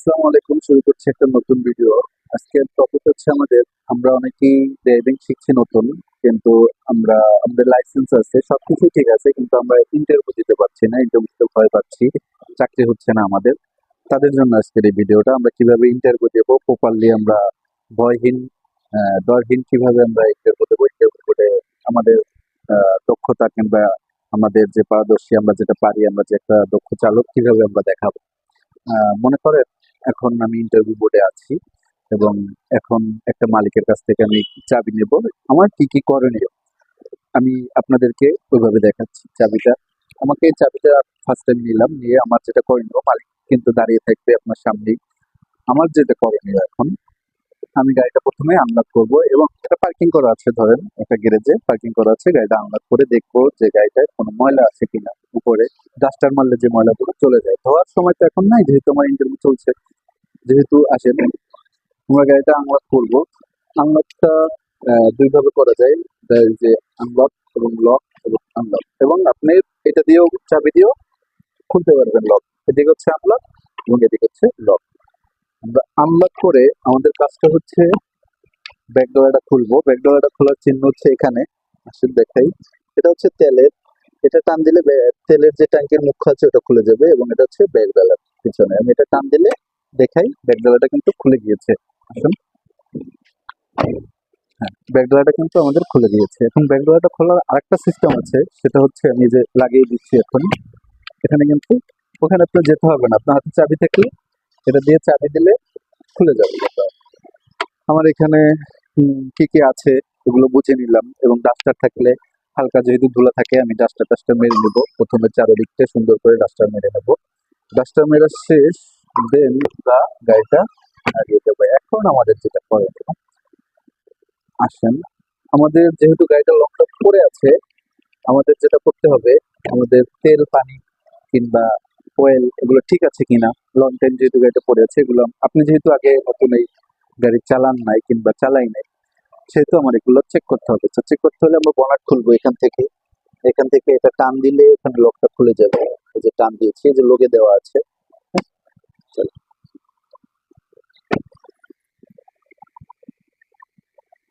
আসসালামু আলাইকুম, শুরু করছি একটা নতুন ভিডিও আজকের টপিক হচ্ছে আমাদের, আমরা অনেকেই ড্রাইভিং শিখছি নতুন, কিন্তু আমরা, আমাদের লাইসেন্স আছে, সবকিছু ঠিক আছে, কিন্তু আমরা ইন্টারভিউ দিতে পারছি না ইন্টারভিউ দিতে ভয় পাচ্ছি, চাকরি হচ্ছে না আমাদের। তাদের জন্য আজকের এই ভিডিওটা আমরা কীভাবে ইন্টারভিউ দেবো প্রপারলি আমরা ভয়হীন ডরহীন কীভাবে আমরা ইন্টারভিউ দেবো ইন্টারভিউ করে আমাদের দক্ষতা কিংবা আমাদের যে পারদর্শী, আমরা যেটা পারি, আমরা যে একটা দক্ষ চালক কীভাবে আমরা দেখাবো। মনে করেন এখন আমি ইন্টারভিউ বোর্ডে আছি এবং এখন একটা মালিকের কাছ থেকে আমি চাবি নেব। আমার কি কি করণীয়? আমি আপনাদেরকে ওইভাবে দেখাচ্ছি চাবিটা। আমাকে চাবিটা ফার্স্ট টাইম নিলাম, নিয়ে আমার যেটা করণীয়, মালিক কিন্তু দাঁড়িয়ে থাকবে আপনার সামনেই। আমার যেটা করণীয় এখন আমি গাড়িটা প্রথমে আনলক করব এবং এটা পার্কিং করা আছে, ধরেন একটা গ্যারেজে পার্কিং করা আছে, গাড়িটা আনলক করে দেখব যে গাড়িটায় কোনো ময়লা আছে কিনা উপরে। ডাস্টার মারলে যে ময়লাগুলো চলে যায়। ধোয়ার সময় তো এখন নাই, যেহেতু আমার ইন্টারভিউ চলছে, যেহেতু আসেন আমরা গাড়িটা আনলক করব। আনলকটা দুইভাবে করা যায়। যে আনলক এবং লক এবং আনলক এবং আপনি এটা দিয়েও চাবি দিয়েও খুলতে পারবেন লক এদিকে হচ্ছে আনলক এবং এদিকে হচ্ছে লক আনলক করে আমাদের কাজটা হচ্ছে ব্যাক ডোরটা খুলবো। ব্যাক ডোরটা খোলার চিহ্ন হচ্ছে এখানে। আসলে দেখাই। এটা হচ্ছে তেলের, এটা টান দিলে তেলের যে ট্যাঙ্কের মুখ আছে ওটা খুলে যাবে এবং এটা হচ্ছে ব্যাক ডালার পিছনে। আমি এটা টান দিলে দেখাই ব্যাক ডালাটা কিন্তু খুলে গিয়েছে। আসুন। হ্যাঁ ব্যাক ডোরটা কিন্তু আমাদের খুলে গিয়েছে। এখন ব্যাক ডোরটা খোলার আরেকটা সিস্টেম আছে, সেটা হচ্ছে আমি যে লাগিয়ে দিচ্ছি এখন। এখানে কিন্তু, ওখানে আপনার যেতে হবে না। আপনার হাতে চাবি থাকলে এটা দিয়ে চাবি দিলে খুলে যাবে আমার এখানে কি কি আছে ওগুলো বুঝে নিলাম এবং ডাস্টার থাকলে হালকা যেহেতু ধুলা থাকে, আমি ডাস্টার টাস্টার মেরে নেব। প্রথমে চারোদিকটা সুন্দর করে ডাস্টার মেরে নেব। ডাস্টার মেরা শেষ, দেন বা গাড়িটা লাগিয়ে দেবো। এখন আমাদের যেটা করে আসেন। আমাদের যেহেতু গাড়িটা লকডাউন করে আছে, আমাদের যেটা করতে হবে, আমাদের তেল, পানি কিংবা অয়েল এগুলো ঠিক আছে কিনা? লং টাইম যেহেতু গাড়িটা পড়ে আছে, এগুলো আপনি যেহেতু আগে নতুন এই গাড়ি চালান নাই কিংবা চালাই নাই, সেহেতু আমার এগুলো চেক করতে হবে। চেক করতে হলে আমরা বনাট খুলবো এখান থেকে। এখান থেকে এটা টান দিলে এখানে লকটা খুলে যাবে। এই যে টান দিয়েছি, এই যে লোকে দেওয়া আছে?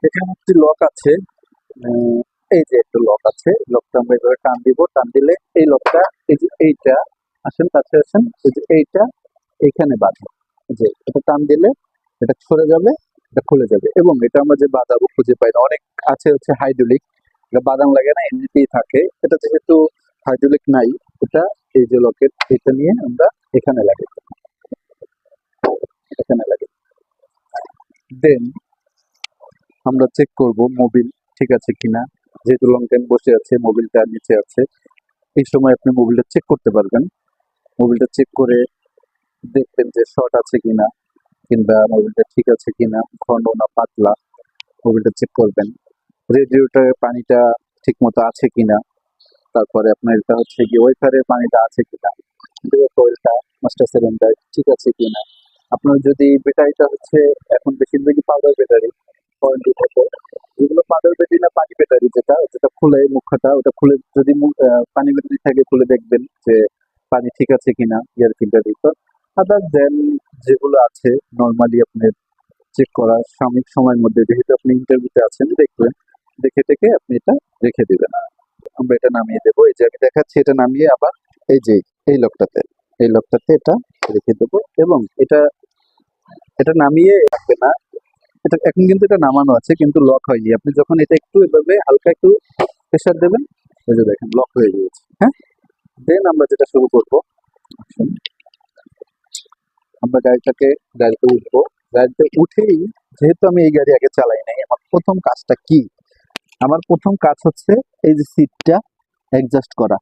এখানে একটি লক আছে। এই যে একটা লক আছে। লকটা আমরা এভাবে টান দিব। টান দিলে এই লকটা এই যে এইটা আসেন, কাছে আসেন যে এইটা এইখানে বাঁধে। যে এটা টান দিলে এটা সরে যাবে, এটা খুলে যাবে। এবং এটা আমরা যে বাঁধাবো খুঁজে পাই না। অনেক আছে হচ্ছে হাইড্রোলিক এটা বাদাম লাগে না, এমনিতেই থাকে। এটা যেহেতু হাইড্রোলিক নাই, এটা এই যে লকেট, এটা নিয়ে আমরা এখানে লাগে এখানে লাগে দেন আমরা চেক করব মোবিল ঠিক আছে কিনা। যেহেতু লং টাইম বসে আছে মোবিলটা নিচে আছে। এই সময় আপনি মোবিলটা চেক করতে পারবেন। মোবিলটা চেক করে দেখবেন যে শর্ট আছে কিনা, কিংবা মোবিলটা ঠিক আছে কিনা ঘন না পাতলা মোবিলটা চেক করবেন। রেডিওটার পানিটা ঠিক মতো আছে কিনা, তারপরে আপনার এটা হচ্ছে কি ওয়েফারের পানিটা আছে কিনা কোয়েলটা মাস্টার সিলিন্ডার ঠিক আছে কিনা। আপনার যদি ব্যাটারিটা হচ্ছে এখন বেশিরভাগই পাউডার ব্যাটারি পয়েন্টি থাকে, যেগুলো পাউডার ব্যাটারি না, পানি ব্যাটারি যেটা যেটা খুলে মুখটা, ওটা খুলে যদি পানি ব্যাটারি থাকে খুলে দেখবেন যে পানি ঠিক আছে কিনা এয়ার ফিল্টার ভিতর আদার দেন যেগুলো আছে নর্মালি আপনার চেক করা সাময়িক সময়ের মধ্যে, যেহেতু আপনি ইন্টারভিউতে আছেন, দেখবেন, দেখে দেখে আপনি এটা রেখে দিবেন। আমরা এটা নামিয়ে দেবো। এই যে আমি দেখাচ্ছি, এটা নামিয়ে আবার এই যে, এই লকটাতে এই লকটাতে এটা রেখে দেবো এবং এটা এটা নামিয়ে রাখবে না। এটা, এখন কিন্তু এটা নামানো আছে, কিন্তু লক হয়নি। আপনি যখন এটা একটু এভাবে হালকা একটু প্রেশার দেবেন, এই যে দেখেন লক হয়ে গিয়েছে। হ্যাঁ? দেন আমরা যেটা শুরু করব, আমরা গাড়িটাকে গাড়িতে উঠবো। গাড়িতে উঠেই যেহেতু আমি এই গাড়ি আগে চালাই নাই, আমার প্রথম কাজটা কি? আমার প্রথম কাজ হচ্ছে এই যে সিটটা অ্যাডজাস্ট করা।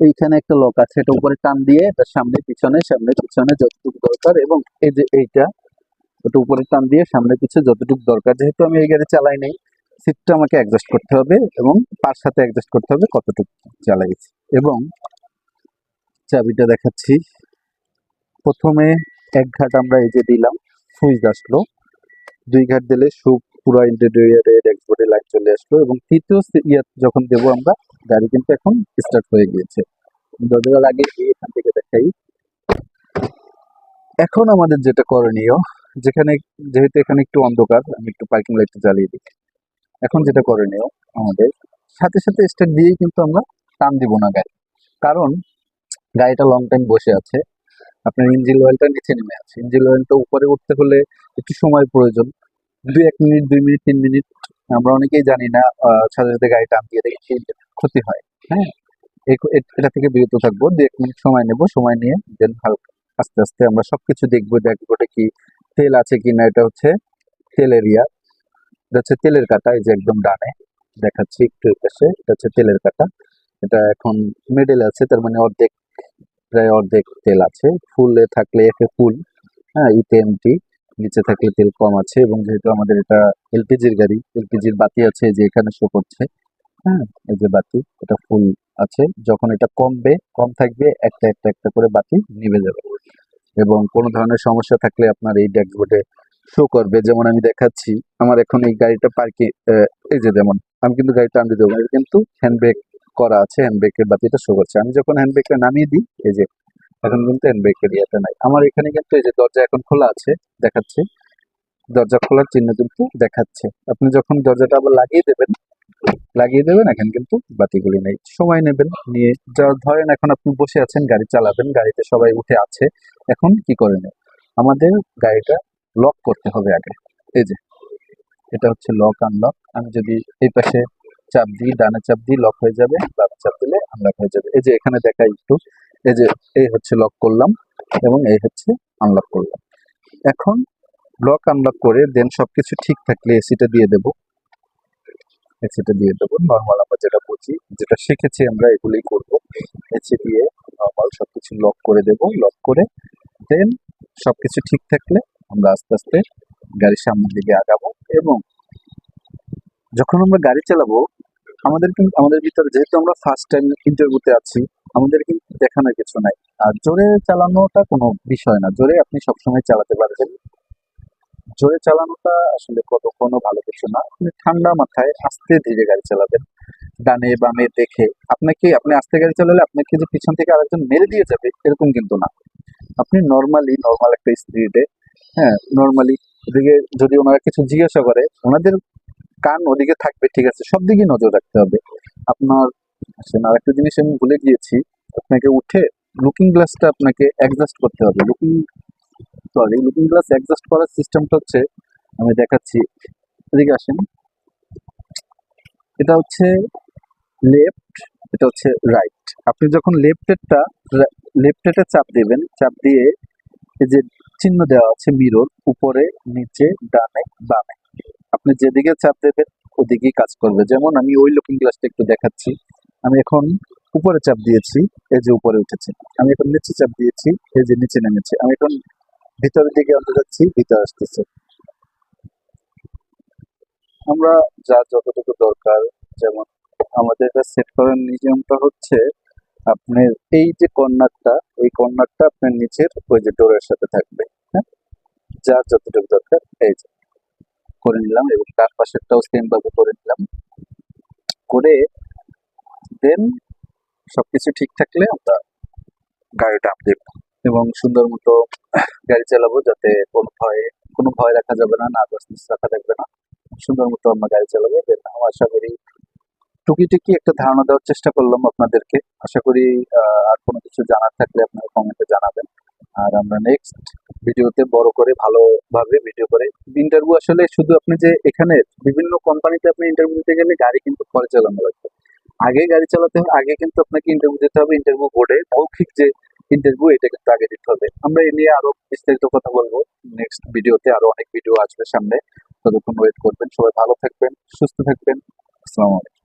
এইখানে একটা লক আছে, এটা উপরে টান দিয়ে এটা সামনে, পিছনে সামনে, পিছনে যতটুকু দরকার এবং এই যে এইটা, ওটা উপরে টান দিয়ে সামনে পিছনে যতটুকু দরকার। যেহেতু আমি এই গাড়ি চালাই নাই সিটটা আমাকে অ্যাডজাস্ট করতে হবে এবং তার সাথে অ্যাডজাস্ট করতে হবে কতটুকু চালাইছি এবং চাবিটা দেখাচ্ছি। প্রথমে এক ঘাট আমরা এই যে দিলাম, সুইচ আসলো। দুই ঘাট দিলে সুপ পুরো ইন্টেরিয়ারের এক্সপোর্টে লাইট চলে আসলো এবং তৃতীয় সি- ইয়ে যখন দেবো আমরা, গাড়ি কিন্তু এখন স্টার্ট হয়ে গিয়েছে। দরজা আগে এখান থেকে দেখাই। এখন আমাদের যেটা করণীয়, যেখানে, যেহেতু এখানে একটু অন্ধকার, আমি একটু পার্কিং লাইটটা জ্বালিয়ে দিই। এখন যেটা করণীয় আমাদের, সাথে সাথে স্টার্ট দিয়েই কিন্তু আমরা টান দিব না গাড়ি। কারণ গাড়িটা লং টাইম বসে আছে, আপনার ইঞ্জিন অয়েলটা নিচে নেমে আছে। ইঞ্জিন অয়েলটা উপরে উঠতে হলে একটু সময় প্রয়োজন। দুই এক মিনিট, দুই মিনিট, তিন মিনিট, আমরা অনেকেই জানি না সাথে সাথে গাড়ি টান দিয়ে দেখি ক্ষতি হয়। হ্যাঁ? এটা থেকে বিরত থাকব। দু এক মিনিট সময় নেব, সময় নিয়ে দেন হালকা আস্তে আস্তে আমরা সবকিছু দেখব দেখব কি তেল আছে কিনা, এটা হচ্ছে তেল এরিয়া এটা হচ্ছে তেলের কাটা, এই যে একদম ডানে। দেখাচ্ছি একটু পাশে এটা হচ্ছে তেলের কাটা। এটা এখন মিডল আছে, তার মানে অর্ধেক, প্রায় অর্ধেক তেল আছে। ফুলে থাকলে এফে ফুল হ্যাঁ ইতে এমটি নিচে থাকলে তেল কম আছে এবং যেহেতু আমাদের এটা এলপিজির গাড়ি, এলপিজির বাতি আছে যে এখানে শো করছে হ্যাঁ এই যে বাতি, এটা ফুল আছে। যখন এটা কমবে, কম থাকবে, একটা একটা একটা করে বাতি নিভে যাবে। এবং কোনো ধরনের সমস্যা থাকলে আপনার এই ড্যাশবোর্ডে শো করবে, যেমন আমি দেখাচ্ছি, আমার এখন এই গাড়িটা পার্কে এই যে যেমন, আমি কিন্তু গাড়িটা আনতে দেবো কিন্তু হ্যান্ড ব্রেক করা আছে হ্যান্ড ব্রেকের বাতিটা শো করছে। আমি যখন হ্যান্ড ব্রেকটা নামিয়ে দিই, এই যে, এখন কিন্তু হ্যান্ড ব্রেকের ইয়েটা নাই। আমার এখানে কিন্তু এই যে দরজা এখন খোলা আছে, দেখাচ্ছে। দরজা খোলার চিহ্ন কিন্তু দেখাচ্ছে। আপনি যখন দরজাটা আবার লাগিয়ে দেবেন লাগিয়ে দেবেন, এখন কিন্তু বাতিগুলি নেই। সময় নেবেন, নিয়ে যা, ধরেন এখন আপনি বসে আছেন, গাড়ি চালাবেন, গাড়িতে সবাই উঠে আছে, এখন কি করে নেই? আমাদের গাড়িটা লক করতে হবে আগে। এই যে, এটা হচ্ছে লক আনলক আমি যদি এই পাশে চাপ দিই, ডানে চাপ দিই লক হয়ে যাবে, বামে চাপ দিলে আনলক হয়ে যাবে। এই যে, এখানে দেখা একটু। এই যে, এই হচ্ছে লক করলাম এবং এই হচ্ছে আনলক করলাম। এখন লক আনলক করে দেন সবকিছু ঠিক থাকলে এসিটা দিয়ে দেবো। এসিটা দিয়ে দেবো। নর্মাল আমরা যেটা বুঝি, যেটা শিখেছি আমরা এগুলোই করব। এসি দিয়ে নর্মাল সবকিছু লক করে দেব। লক করে দেন সবকিছু ঠিক থাকলে আমরা আস্তে আস্তে গাড়ির সামনের দিকে আগাবো এবং যখন আমরা গাড়ি চালাবো, আমাদের কিন্তু আমাদের ভিতরে যেহেতু আমরা ফার্স্ট টাইম ইন্টারভিউতে আছি, আমাদের কিন্তু দেখানোর কিছু নাই। আর জোরে চালানোটা কোনো বিষয় না। জোরে আপনি সবসময় চালাতে পারবেন। জোরে চালানোটা আসলে কত, কোনো ভালো কিছু না। আপনি ঠান্ডা মাথায় আস্তে ধীরে গাড়ি চালাবেন। ডানে বামে দেখে আপনাকে, আপনি আস্তে গাড়ি চালালে আপনাকে যে পিছন থেকে আরেকজন মেরে দিয়ে যাবে, এরকম কিন্তু না। আপনি নর্মালি নর্মাল একটা স্পিডে হ্যাঁ নর্মালি ওদিকে যদি ওনারা কিছু জিজ্ঞাসা করে, ওনাদের কান ওদিকে থাকবে, ঠিক আছে? সব দিকে নজর রাখতে হবে। আপনার আসেন আর একটা জিনিস আমি ভুলে গিয়েছি। আপনাকে উঠে লুকিং গ্লাসটা আপনাকে অ্যাডজাস্ট করতে হবে। Looking sorry looking glass adjust করার সিস্টেমটা হচ্ছে, আমি দেখাচ্ছি। এদিকে আসেন। এটা হচ্ছে লেফট এটা হচ্ছে রাইট আপনি যখন লেফটেরটা লেফটেটা চাপ দেবেন, চাপ দিয়ে এই যে চিহ্ন দেওয়া আছে মিরর উপরে, নিচে, ডানে, বামে। আপনি যেদিকে চাপ দেবেন, ওদিকেই কাজ করবে। যেমন আমি ওই লুকিং গ্লাসটা একটু দেখাচ্ছি। আমি এখন উপরে চাপ দিয়েছি, এই যে উপরে উঠেছে। আমি এখন নিচে চাপ দিয়েছি, এই যে নিচে নেমেছে। আমি এখন ভিতরের দিকে আনতে যাচ্ছি, ভিতরে আসতেছে। আমরা যা যতটুকু দরকার, যেমন আমাদের সেট করার নিয়মটা হচ্ছে আপনার এই যে কর্নারটা ওই কর্নারটা আপনার নিচের ওই যে ডোরের সাথে থাকবে হ্যাঁ? যা যতটুকু দরকার, এই যে, করে নিলাম এবং তার পাশেরটাও সেম ভাবে করে নিলাম। করে দেন সবকিছু ঠিক থাকলে আমরা গাড়িটা আপ দেব এবং সুন্দর মতো গাড়ি চালাবো যাতে কোনো ভয় কোনো ভয় রাখা যাবে না নার্ভাসনেস রাখা থাকবে না। সুন্দর মতো আমরা গাড়ি চালাবো। দেন আশা করি টুকিটুকি একটা ধারণা দেওয়ার চেষ্টা করলাম আপনাদেরকে। আশা করি আর কোনো কিছু জানার থাকলে আপনারা কমেন্টে জানাবেন। আর আমরা নেক্সট ভিডিওতে বড় করে, ভালোভাবে ভিডিও করে। ইন্টারভিউ আসলে শুধু আপনি যে এখানে বিভিন্ন কোম্পানিতে আপনি ইন্টারভিউ দিতে গেলে গাড়ি কিন্তু পরে চালানো লাগবে। আগে গাড়ি চালাতে হবে আগে কিন্তু আপনাকে ইন্টারভিউ দিতে হবে ইন্টারভিউ বোর্ডে মৌখিক যে ইন্টারভিউ এটা কিন্তু আগে দিতে হবে। আমরা এ নিয়ে আরও বিস্তারিত কথা বলব। নেক্সট ভিডিওতে আরও অনেক ভিডিও আসবে সামনে। ততক্ষণ ওয়েট করবেন। সবাই ভালো থাকবেন, সুস্থ থাকবেন। আসসালামু আলাইকুম।